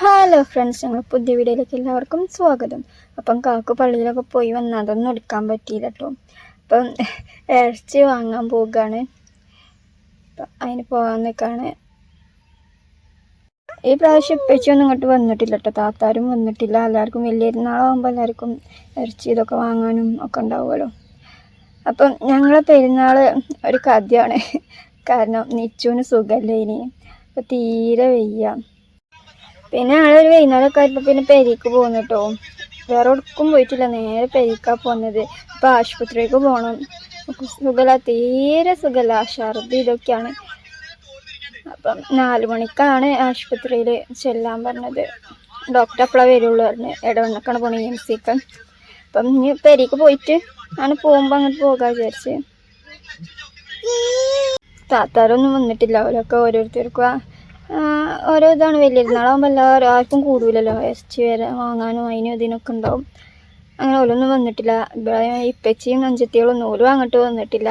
Hello friends ഞങ്ങൾ പുതിയ വീഡിയോയിലേക്ക് എല്ലാവർക്കും സ്വാഗതം. അപ്പം കാക്കു പള്ളിയിലൊക്കെ പോയി വന്ന് അതൊന്നും എടുക്കാൻ പറ്റിയില്ല കേട്ടോ അപ്പം ഇറച്ചി വാങ്ങാൻ പോകുകയാണ് അതിന് പോകാൻ നിൽക്കുകയാണ് ഈ പ്രാവശ്യം ഇപ്പച്ചൊന്നും ഇങ്ങോട്ട് വന്നിട്ടില്ല കേട്ടോ താത്താരും വന്നിട്ടില്ല. എല്ലാവർക്കും വലിയ പെരുന്നാളാകുമ്പോൾ എല്ലാവർക്കും ഇറച്ചി ഇതൊക്കെ വാങ്ങാനും ഒക്കെ ഉണ്ടാവുമല്ലോ. അപ്പം ഞങ്ങളെ പെരുന്നാൾ ഒരു കഥയാണ്. കാരണം നിച്ചുവിന് സുഖമല്ലേ ഇനി. അപ്പം തീരെ വയ്യ. പിന്നെ ഞങ്ങളൊരു വൈകുന്നേരമൊക്കെ ആയപ്പോൾ പിന്നെ പെരിക്ക് പോകുന്നു കേട്ടോ വേറെ ഒടുക്കും പോയിട്ടില്ല. നേരെ പെരീക്കാ പോകുന്നത് ഇപ്പം ആശുപത്രിക്ക് പോകണം സുഖല തീരെ സുഖല ഛർദി ഇതൊക്കെയാണ്. അപ്പം നാല് മണിക്കാണ് ആശുപത്രിയിൽ ചെല്ലാൻ പറഞ്ഞത്. ഡോക്ടർ അപ്പോഴേ വരുള്ളൂ പറഞ്ഞ്. ഇടവണ്ണക്കാണ് പോണ എം സിക്ക് അപ്പം ഇനി പെരിക്ക് പോയിട്ട് ആണ് പോകുമ്പോൾ അങ്ങോട്ട് പോകാൻ വിചാരിച്ച്. താത്താരൊന്നും വന്നിട്ടില്ല. അവരൊക്കെ ഓരോരുത്തർക്കും ഓരോ ഇതാണ് വലിയ ഇരുന്നാളാകുമ്പോൾ എല്ലാവരും ആർക്കും കൂടൂലല്ലോ. ഇറച്ചി വരെ വാങ്ങാനും അതിനും ഇതിനൊക്കെ ഉണ്ടാവും. അങ്ങനെ ഓലൊന്നും വന്നിട്ടില്ല. ഇവിടെ ഇപ്പച്ചിയും അഞ്ചത്തികളൊന്നും ഓലും അങ്ങോട്ട് വന്നിട്ടില്ല.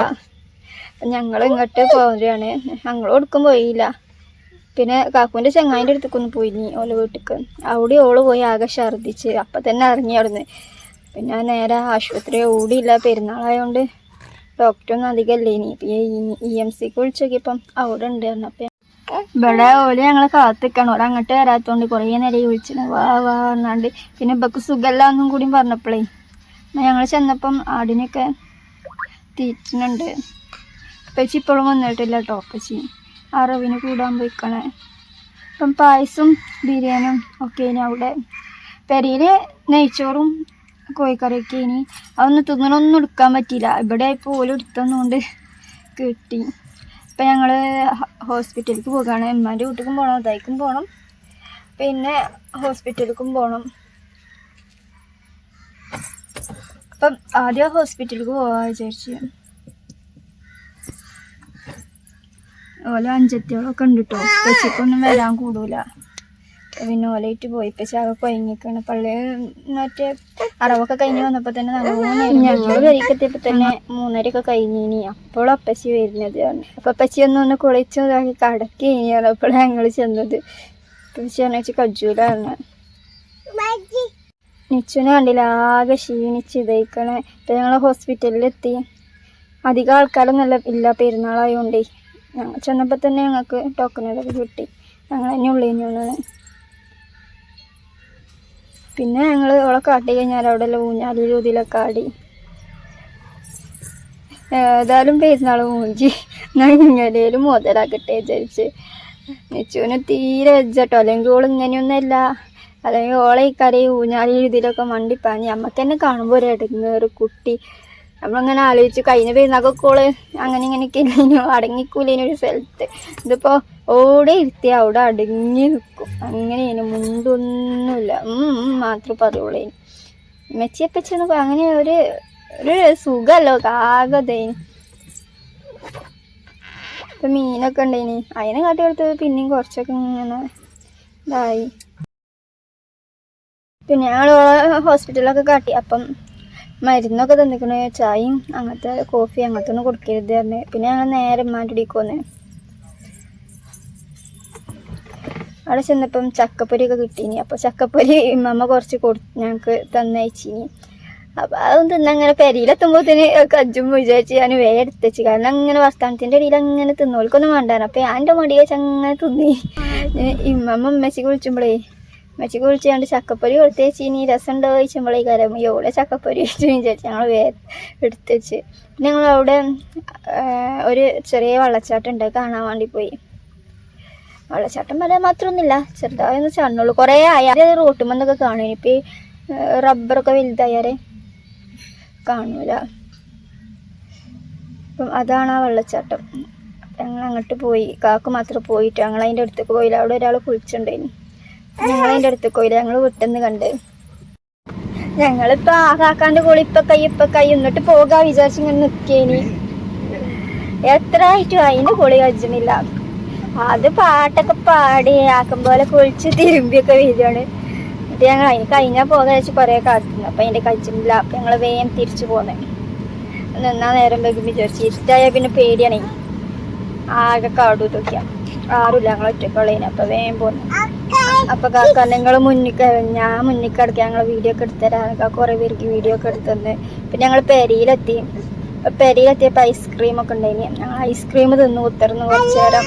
ഞങ്ങൾ ഇങ്ങോട്ട് പോരുകയാണ് ഞങ്ങൾ കൊടുക്കും പോയില്ല. പിന്നെ കാക്കുവിന്റെ ചെങ്ങായിന്റെ അടുത്തേക്കൊന്ന് പോയി ഓല വീട്ടിക്ക്. അവിടെ ഓൾ പോയി ആകെ ഛർദ്ദിച്ച്. അപ്പം തന്നെ ഇറങ്ങി അവിടുന്ന്. പിന്നെ നേരെ ആശുപത്രി ഓടിയില്ല. പെരുന്നാളായതുകൊണ്ട് ഡോക്ടറൊന്നും അധികം അല്ലേ ഇനി. ഇ എം സിക്ക് വിളിച്ചു നോക്കിയപ്പം അവിടെ ഉണ്ടായിരുന്നു അപ്പം ഇവിടെ ഓൽ ഞങ്ങളെ കാത്തിക്കണം. ഓല അങ്ങോട്ട് വരാത്തോണ്ട് കുറേ നേരം വിളിച്ചിന്. വാ വാ എന്നാണ്ട്. പിന്നെ ഇബക്ക് സുഖമില്ലാന്നും കൂടി പറഞ്ഞപ്പോഴേ ഞങ്ങൾ ചെന്നപ്പം ആടിനൊക്കെ തീറ്റുന്നുണ്ട് പച്ചി ഇപ്പോഴും വന്നിട്ടില്ല കേട്ടോ പച്ചി അറവിന് കൂടാൻ പോയിക്കണേ. ഇപ്പം പായസം ബിരിയാണിയും ഒക്കെ ഇനി അവിടെ. പെരയിൽ നെയ്ച്ചോറും കോഴിക്കറിയൊക്കെ ഇനി അതൊന്നും തിന്നണമൊന്നും എടുക്കാൻ പറ്റിയില്ല. ഇവിടെ പോലും എടുത്തന്നുകൊണ്ട് കിട്ടി. ഇപ്പം ഞങ്ങൾ ഹോസ്പിറ്റലിലേക്ക് പോകുകയാണ് ഉമ്മാന്റെ വീട്ടിലേക്കും പോകണം അതായിക്കും പോകണം പിന്നെ ഹോസ്പിറ്റലിലേക്കും പോകണം അപ്പം ആദ്യം ഹോസ്പിറ്റലിലേക്ക് പോകാൻ വിചാരിച്ചു. അതുപോലെ അഞ്ചത്തികളൊക്കെ ഉണ്ട് കേട്ടോ പച്ചക്കൊന്നും വരാൻ കൂടൂല. അപ്പൊ പിന്നെ പോയി. പക്ഷെ ചാകെ കൊയങ്ങിക്കാണ്. പള്ളി മറ്റേ അറവൊക്കെ കഴിഞ്ഞ് വന്നപ്പോ തന്നെ ഞങ്ങൾ വരിക്കെത്തിയപ്പോ തന്നെ മൂന്നരയൊക്കെ കഴിഞ്ഞിനി. അപ്പോഴും അപ്പച്ചി വരുന്നത് പറഞ്ഞു. അപ്പൊ അപ്പച്ചി ഒന്ന് ഒന്ന് കുളിച്ച് ഇതാക്കി കടക്കി കഴിഞ്ഞാൽ അപ്പോഴാണ് ഞങ്ങൾ ചെന്നത്. അപ്പച്ചി പറഞ്ഞു കജൂല പറഞ്ഞു. നിച്ചുനെ കണ്ടില്ല ആകെ ക്ഷീണിച്ച് ഇതയിക്കണേ. ഇപ്പൊ ഞങ്ങൾ ഹോസ്പിറ്റലിലെത്തി അധികം ആൾക്കാരൊന്നുമല്ല ഇല്ല പെരുന്നാളായോണ്ടേ. ഞങ്ങൾ ചെന്നപ്പോൾ തന്നെ ഞങ്ങൾക്ക് ടോക്കണുകളൊക്കെ കിട്ടി. ഞങ്ങൾ തന്നെ ഉള്ളിൽ പിന്നെ ഞങ്ങൾ ഓളെ കാട്ടി കഴിഞ്ഞാൽ അവിടെ എല്ലാം ഊഞ്ഞാലി രീതിയിലൊക്കെ ആടി. ഏതായാലും പെരുന്നാൾ മൂഞ്ചി ഞാൻ ഇങ്ങനെയും മുതലാക്കട്ടെ വിചാരിച്ച്. നെച്ചുവിന് തീരെ വെച്ചട്ടോ അല്ലെങ്കിൽ ഓൾ ഇങ്ങനെയൊന്നുമല്ല. അല്ലെങ്കിൽ ഓളെ ഈ കരയും ഊഞ്ഞാലി രീതിയിലൊക്കെ മണ്ടിപ്പാഞ്ഞ്. അമ്മയ്ക്ക് തന്നെ കാണുമ്പോൾ ഒരു ഇടങ്ങേറ് കുട്ടി. നമ്മളിങ്ങനെ ആലോചിച്ച്. കഴിഞ്ഞ പെരുന്നാക്കൊക്കെ കോൾ അങ്ങനെ ഇങ്ങനെയൊക്കെ ഇല്ലേനു അടങ്ങിക്കൂലേനു ഒരു സ്ഥലത്ത്. ഇതിപ്പോൾ ഓടെ ഇരുത്തി അവിടെ അടങ്ങി നിൽക്കും അങ്ങനെ അങ്ങനെയാണ് മുണ്ടൊന്നുമില്ല മാത്രം പറയുള്ളേനു. മെച്ചിയപ്പച്ചെന്ന് അങ്ങനെ ഒരു ഒരു സുഖമല്ലോ. കാകതേനു ഇപ്പൊ മീനൊക്കെ ഉണ്ടേനി. അതിനെ കാട്ടി കൊടുത്തത് പിന്നെയും കുറച്ചൊക്കെ ഇങ്ങനെ ഇതായി. പിന്നെ ഞങ്ങൾ ഹോസ്പിറ്റലൊക്കെ കാട്ടി. അപ്പം മരുന്നൊക്കെ തന്നിക്കണ ചായയും അങ്ങനത്തെ കോഫി അങ്ങനത്തെ ഒന്നും കൊടുക്കരുത് പറഞ്ഞ്. പിന്നെ ഞങ്ങൾ നേരെ ഉമ്മാന്റെ വന്ന് അവിടെ ചെന്നപ്പം ചക്കപ്പൊരിയൊക്കെ കിട്ടീനി. അപ്പോൾ ചക്കപ്പൊരി ഉമ്മമ്മ കുറച്ച് കൊടു ഞങ്ങൾക്ക് തന്നയച്ചിനി. അപ്പം അതൊന്നും തിന്നങ്ങനെ പെരയിലെത്തുമ്പോഴത്തേന് കജ്ജും വിചാരിച്ച് ഞാൻ വേ എടുത്തേച്ച്. കാരണം അങ്ങനെ വർത്താനത്തിന്റെ ഇടയിൽ അങ്ങനെ തിന്നോൽക്കൊന്നും വേണ്ടായിരുന്നു. അപ്പം ഞാൻ എന്റെ മടിയെ വെച്ച് അങ്ങനെ തിന്നി. ഇമ്മമ്മ ഉമ്മച്ചിക്ക് വിളിച്ചുമ്പോഴേ ഉമ്മച്ചിക്ക് വിളിച്ചാണ്ട് ചക്കപ്പൊരി കൊടുത്ത് വെച്ച് ഇനി രസം ഉണ്ടോ ചോദിച്ചുമ്പോഴേ കരം എവിടെ ചക്കപ്പൊരി വെച്ച് വിചാരിച്ചു ഞങ്ങൾ വേ എടുത്ത് വെച്ച്. പിന്നെ ഞങ്ങൾ അവിടെ ഒരു ചെറിയ വെള്ളച്ചാട്ടം ഉണ്ട്. കാണാൻ വേണ്ടി പോയി. വെള്ളച്ചാട്ടം വരാൻ മാത്രമൊന്നുമില്ല. ചെറുതായൊന്ന് ചണ്ണുള്ളൂ കുറേ ആയാൽ റോട്ടുമെന്നൊക്കെ കാണും. ഇനിയിപ്പോൾ റബ്ബറൊക്കെ വലുതായാലേ കാണൂല. അപ്പം അതാണ് ആ വെള്ളച്ചാട്ടം. ഞങ്ങൾ അങ്ങോട്ട് പോയി. കാക്ക് മാത്രം പോയിട്ട് ഞങ്ങൾ അതിന്റെ അടുത്തേക്ക് പോയില്ല. അവിടെ ഒരാൾ കുളിച്ചിട്ടുണ്ടായിനി ഞങ്ങൾ അതിന്റെ അടുത്ത് പോയില്ല. ഞങ്ങൾ വിട്ടെന്ന് കണ്ട്. ഞങ്ങളിപ്പോ ആകാക്കാണ്ട് കൂടി ഇപ്പം കൈ ഇപ്പൊ കൈ എന്നിട്ട് പോകാ വിചാരിച്ച് നിക്കേനി. എത്ര ആയിട്ടും അതിന്റെ കുളി കഴിച്ചിട്ടില്ല അത് പാട്ടൊക്കെ പാടി ആക്കും പോലെ കുളിച്ച് തിരുമ്പിയൊക്കെ വരികയാണ്. എന്നിട്ട് ഞങ്ങൾ അതിന് കഴിഞ്ഞാൽ പോകാൻ വെച്ച് കുറേ കാത്തിരുന്നു. അപ്പം അതിന്റെ കഴിച്ചിട്ടില്ല. അപ്പം ഞങ്ങൾ വേഗം തിരിച്ചു പോന്നെ. നിന്നാ നേരം വൈകും വിചാരിച്ചു. ഇരുട്ടായ പിന്നെ പേടിയാണേ. ആകെ കാടും ഇതൊക്കെയാണ് ആരുമില്ല ഞങ്ങൾ ഒറ്റക്കുള്ളതിന് അപ്പം വേഗം പോന്നു. അപ്പൊ കാക്ക നിങ്ങൾ മുന്നിൽ ഞാൻ മുന്നിക്ക് കിടക്കുക ഞങ്ങൾ വീഡിയോ ഒക്കെ എടുത്തരാം കാക്ക കുറെ പേർക്ക് വീഡിയോ ഒക്കെ എടുത്തന്ന് പിന്നെ ഞങ്ങൾ പെരിയിലെത്തി. പെരിയിലെത്തിയപ്പോൾ ഐസ്ക്രീം ഒക്കെ ഉണ്ടായിനി. ഞങ്ങൾ ഐസ്ക്രീം തിന്നു ഉത്തർന്നു കുറച്ചു നേരം.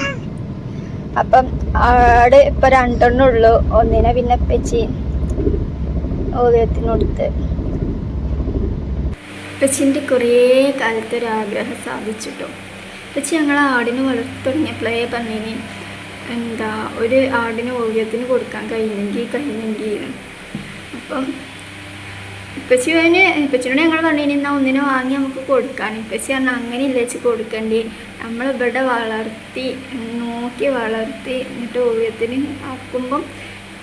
അപ്പം ആടെ ഇപ്പൊ രണ്ടെണ്ണം ഉള്ളു. ഒന്നിനെ പിന്നെ പെച്ചി ഓദ്യത്തിനടുത്ത് പച്ചിന്റെ കുറേ കാലത്തെ ഒരു ആഗ്രഹം സാധിച്ചിട്ടു. പക്ഷെ ഞങ്ങൾ ആടിനെ വളർത്തുടങ്ങിയപ്പോഴേ പറഞ്ഞിനി. എന്താ ഒരു ആടിന് ഓവ്യത്തിന് കൊടുക്കാൻ കഴിയുമെങ്കിൽ കഴിയുമെങ്കിൽ അപ്പം ഇപ്പച്ചി അതിന് ഇപ്പച്ചിനോട് ഞങ്ങൾ പറഞ്ഞു എന്നാൽ ഒന്നിനെ വാങ്ങി നമുക്ക് കൊടുക്കാൻ. ഇപ്പച്ചി പറഞ്ഞാൽ അങ്ങനെ ഇല്ല വെച്ച് നമ്മൾ ഇവിടെ വളർത്തി നോക്കി വളർത്തി എന്നിട്ട് ഓവ്യത്തിന് ആക്കുമ്പം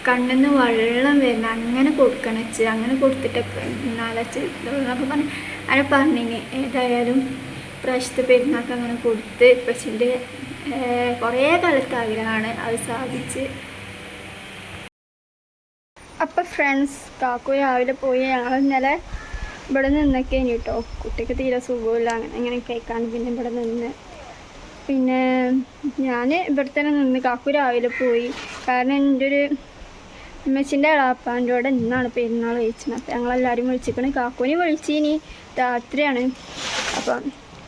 കണ്ണിന്ന് വെള്ളം വരുന്ന അങ്ങനെ കൊടുക്കണം അച്ഛൻ അങ്ങനെ കൊടുത്തിട്ട് നാലച്ച് അപ്പം പറഞ്ഞു അങ്ങനെ പറഞ്ഞിന്. ഏതായാലും പ്രാവശ്യത്തെ പെരുന്നാൾക്ക് അങ്ങനെ കൊടുത്ത് ഇപ്പച്ചിന്റെ കുറേ കാലത്തെ ആഗ്രഹമാണ് അത് സാധിച്ച്. അപ്പം ഫ്രണ്ട്സ് കാക്കു രാവിലെ പോയി. ഞങ്ങൾ ഇന്നലെ ഇവിടെ നിന്നൊക്കെ ഇനി കേട്ടോ കുട്ടിക്ക് തീരെ സുഖമില്ല. അങ്ങനെ അങ്ങനെ കേൾക്കാണ് പിന്നെ ഇവിടെ നിന്ന്. പിന്നെ ഞാൻ ഇവിടെ തന്നെ നിന്ന് കാക്കു രാവിലെ പോയി. കാരണം എന്റെ ഒരു ഉമ്മച്ചിന്റെ അളാപ്പാന്റെ കൂടെ ഇന്നാണ് പെരുന്നാൾ കഴിച്ചത്. അപ്പം ഞങ്ങളെല്ലാവരും വിളിച്ചിരിക്കണേ. കാക്കുവിനെ വിളിച്ചിനി രാത്രിയാണ്. അപ്പം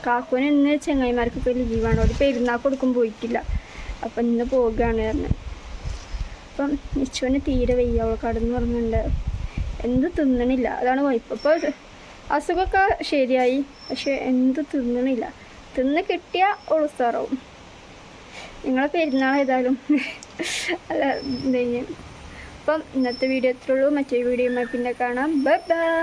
കാക്കുവിന് ഇന്ന് ചെങ്ങായിമാർക്കൊക്കെ ലീവാണ്. ഒരു പെരുന്നാൾ കൊടുക്കും പോയിട്ടില്ല. അപ്പം ഇന്ന് പോവുകയാണ് പറഞ്ഞത് അപ്പം നിച്ചുവിന് തീരെ വയ്യ. അവൾ കടന്ന് പറഞ്ഞിട്ടുണ്ട്. എന്ത് തിന്നണില്ല. അതാണ് കുഴപ്പം ഇപ്പോൾ അസുഖമൊക്കെ ശരിയായി. പക്ഷെ എന്ത് തിന്നണില്ല. തിന്ന് കിട്ടിയ ഉളുസാറാവും നിങ്ങളെ പെരുന്നാൾ ഏതായാലും. അല്ല എന്തെങ്കിലും അപ്പം ഇന്നത്തെ വീഡിയോ എത്രയുള്ളൂ മറ്റൊരു വീഡിയോ പിന്നെ കാണാം. Bye bye.